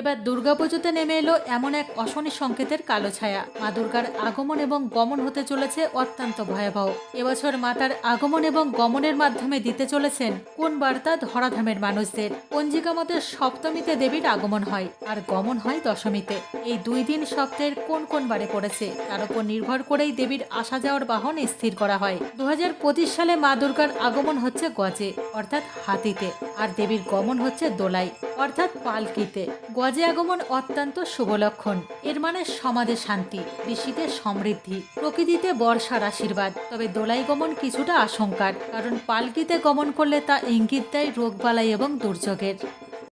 এবার দুর্গাপুজোতে নেমে এলো এমন এক অশনি সংকেতের কালো ছায়া। মা দুর্গার আগমন এবং গমন হতে চলেছে অত্যন্ত ভয়াবহ। এবছর মাতার আগমন এবং গমনের মাধ্যমে দিতে চলেছেন কোন বার্তা? ধরাধামের মানুষদের। পঞ্জিকা মতে সপ্তমীতে দেবীর আগমন হয় আর গমন হয় দশমীতে। এই দুই দিন সপ্তাহের কোন কোন বারে পড়েছে? তার উপর নির্ভর করেই দেবীর আসা যাওয়ার বাহন স্থির করা হয়। দু হাজার পঁচিশ সালে মা দুর্গার আগমন হচ্ছে গজে, অর্থাৎ হাতিতে, আর দেবীর গমন হচ্ছে দোলাই অর্থাৎ পালকিতে। গজে আগমন অত্যন্ত শুভ লক্ষণ। এর মানে সমাজে শান্তি, কৃষিতে সমৃদ্ধি, প্রকৃতিতে বর্ষার আশীর্বাদ। তবে দোলাই গমন কিছুটা আশঙ্কার, কারণ পালকিতে গমন করলে তা ইঙ্গিত দেয় রোগবালাই এবং দুর্যোগের।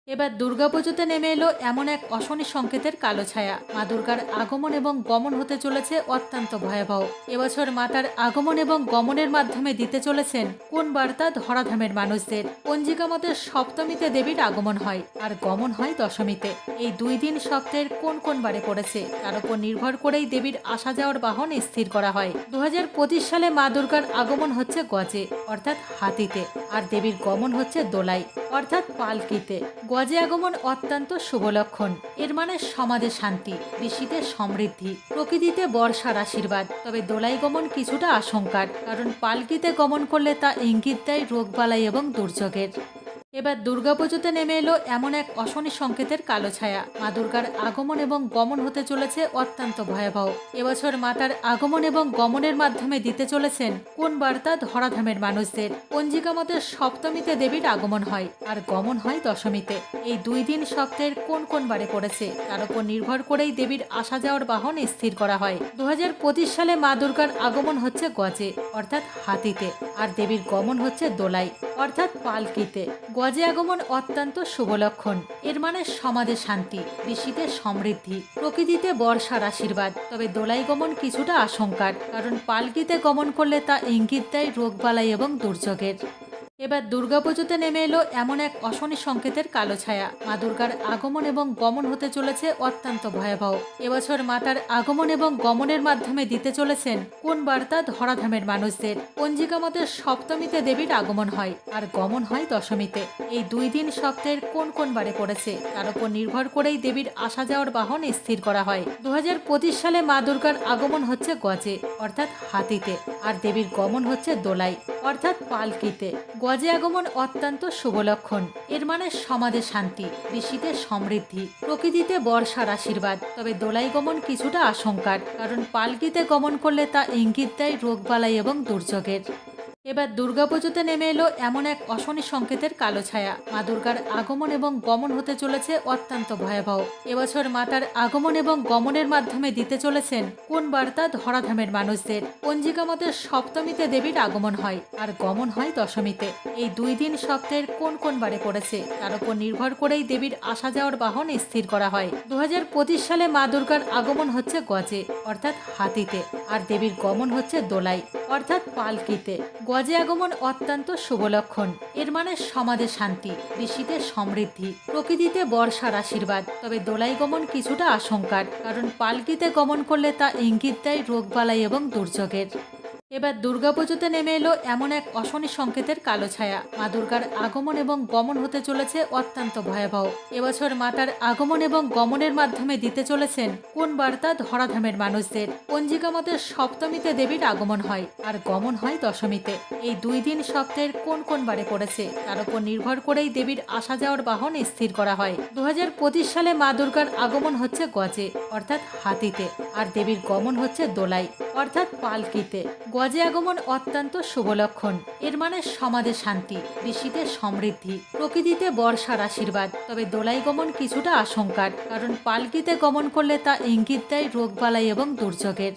এবার দুর্গাপুজোতে নেমে এলো এমন এক অশনি সংকেতের কালো ছায়া। মা দুর্গার আগমন এবং গমন হতে চলেছে অত্যন্ত ভয়াবহ। এবছর মাতার আগমন এবং গমনের মাধ্যমে দিতে চলেছেন কোন বার্তা ধরাধামের মানুষদের। পঞ্জিকা মতে সপ্তমীতে দেবীর আগমন হয় আর গমন হয় দশমীতে। এই দুই দিন সপ্তাহের কোন কোন বারে পড়েছে তার উপর নির্ভর করেই দেবীর আসা যাওয়ার বাহন স্থির করা হয়। দু হাজার পঁচিশ সালে মা দুর্গার আগমন হচ্ছে গজে, অর্থাৎ হাতিতে, আর দেবীর গমন হচ্ছে দোলাই অর্থাৎ পালকিতে। গজে আগমন অত্যন্ত শুভ লক্ষণ এর মানে সমাজে শান্তি কৃষিতে সমৃদ্ধি, প্রকৃতিতে বর্ষার আশীর্বাদ। তবে দোলাই গমন কিছুটা আশঙ্কার, কারণ পালকিতে গমন করলে তা ইঙ্গিত দেয় রোগবালাই এবং দুর্যোগের। এবার দুর্গাপুজোতে নেমে এলো এমন এক অশনি সংকেতের কালো ছায়া। মা দুর্গার আগমন এবং গমন হতে চলেছে অত্যন্ত ভয়াবহ। এবছর মাতার আগমন এবং গমনের মাধ্যমে দিতে চলেছেন কোন বার্তা ধরাধামের মানুষদের। পঞ্জিকা মতে সপ্তমীতে দেবীর আগমন হয় আর গমন হয় দশমীতে। এই দুই দিন সপ্তাহের কোন কোন বারে পড়েছে তার উপর নির্ভর করেই দেবীর আসা যাওয়ার বাহন স্থির করা হয়। দু হাজার পঁচিশ সালে মা দুর্গার আগমন হচ্ছে গজে, অর্থাৎ হাতিতে, আর দেবীর গমন হচ্ছে দোলাই অর্থাৎ পালকিতে। গজে আগমন অত্যন্ত শুভ লক্ষণ এর মানে সমাজে শান্তি কৃষিতে সমৃদ্ধি, প্রকৃতিতে বর্ষার আশীর্বাদ। তবে দোলাই গমন কিছুটা আশঙ্কার, কারণ পালকিতে গমন করলে তা ইঙ্গিত দেয় রোগবালাই এবং দুর্যোগের। এবার দুর্গাপুজোতে নেমে এলো এমন এক অশনি সংকেতের কালো ছায়া। মা দুর্গার আগমন এবং গমন হতে চলেছে অত্যন্ত ভয়াবহ। এবছর মাতার আগমন এবং গমনের মাধ্যমে দিতে চলেছেন কোন বার্তা ধরাধামের মানুষদের। পঞ্জিকা মতে সপ্তমীতে দেবীর আগমন হয়, আর গমন হয় দশমীতে। এই দুই দিন সপ্তাহের কোন কোন বারে পড়েছে, তার উপর নির্ভর করেই দেবীর আসা যাওয়ার বাহন স্থির করা হয়। দু হাজার পঁচিশ সালে মা দুর্গার আগমন হচ্ছে গজে, অর্থাৎ হাতিতে, আর দেবীর গমন হচ্ছে দোলাই অর্থাৎ পালকিতে। গজে আগমন অত্যন্ত শুভ লক্ষণ। এর মানে সমাজে শান্তি, কৃষিতে সমৃদ্ধি, প্রকৃতিতে বর্ষার আশীর্বাদ। তবে দোলাই গমন কিছুটা আশঙ্কার, কারণ পালকিতে গমন করলে তা ইঙ্গিত দেয় রোগবালাই এবং দুর্যোগের। এবার দুর্গাপুজোতে নেমে এলো এমন এক অশনি সংকেতের কালো ছায়া। মা দুর্গার আগমন এবং গমন হতে চলেছে অত্যন্ত ভয়াবহ। এবছর মাতার আগমন এবং গমনের মাধ্যমে দিতে চলেছেন কোন বার্তা ধরাধামের মানুষদের। পঞ্জিকা মতে সপ্তমীতে দেবীর আগমন হয়, আর গমন হয় দশমীতে। এই দুই দিন সপ্তাহের কোন কোন বারে পড়েছে, তার উপর নির্ভর করেই দেবীর আসা যাওয়ার বাহন স্থির করা হয়। দু হাজার পঁচিশ সালে মা দুর্গার আগমন হচ্ছে গজে, অর্থাৎ হাতিতে, আর দেবীর গমন হচ্ছে দোলাই অর্থাৎ পালকিতে। গজে আগমন অত্যন্ত শুভ লক্ষণ এর মানে সমাজে শান্তি কৃষিতে সমৃদ্ধি। প্রকৃতিতে বর্ষার আশীর্বাদ, তবে দোলাই গমন কিছুটা আশঙ্কার, কারণ পালকিতে গমন করলে তা ইঙ্গিত দেয় রোগবালাই এবং দুর্যোগের। এবার দুর্গাপুজোতে নেমে এলো এমন এক অশনি সংকেতের কালো ছায়া। মা দুর্গার আগমন এবং গমন হতে চলেছে অত্যন্ত ভয়াবহ। এবছর মাতার আগমন এবং গমনের মাধ্যমে দিতে চলেছেন কোন বার্তা ধরাধামের মানুষদের। পঞ্জিকা মতে সপ্তমীতে দেবীর আগমন হয় আর গমন হয় দশমীতে। এই দুই দিন সপ্তাহের কোন কোন বারে পড়েছে তার উপর নির্ভর করেই দেবীর আসা যাওয়ার বাহন স্থির করা হয়। দু হাজার পঁচিশ সালে মা দুর্গার আগমন হচ্ছে গজে, অর্থাৎ হাতিতে, আর দেবীর গমন হচ্ছে দোলাই অর্থাৎ পালকিতে। গজে আগমন অত্যন্ত শুভলক্ষণ। এর মানে সমাজে শান্তি কৃষিতে সমৃদ্ধি, প্রকৃতিতে বর্ষার আশীর্বাদ। তবে দোলাই গমন কিছুটা আশঙ্কার, কারণ পালকিতে গমন করলে তা ইঙ্গিত দেয় রোগবালাই এবং দুর্যোগের।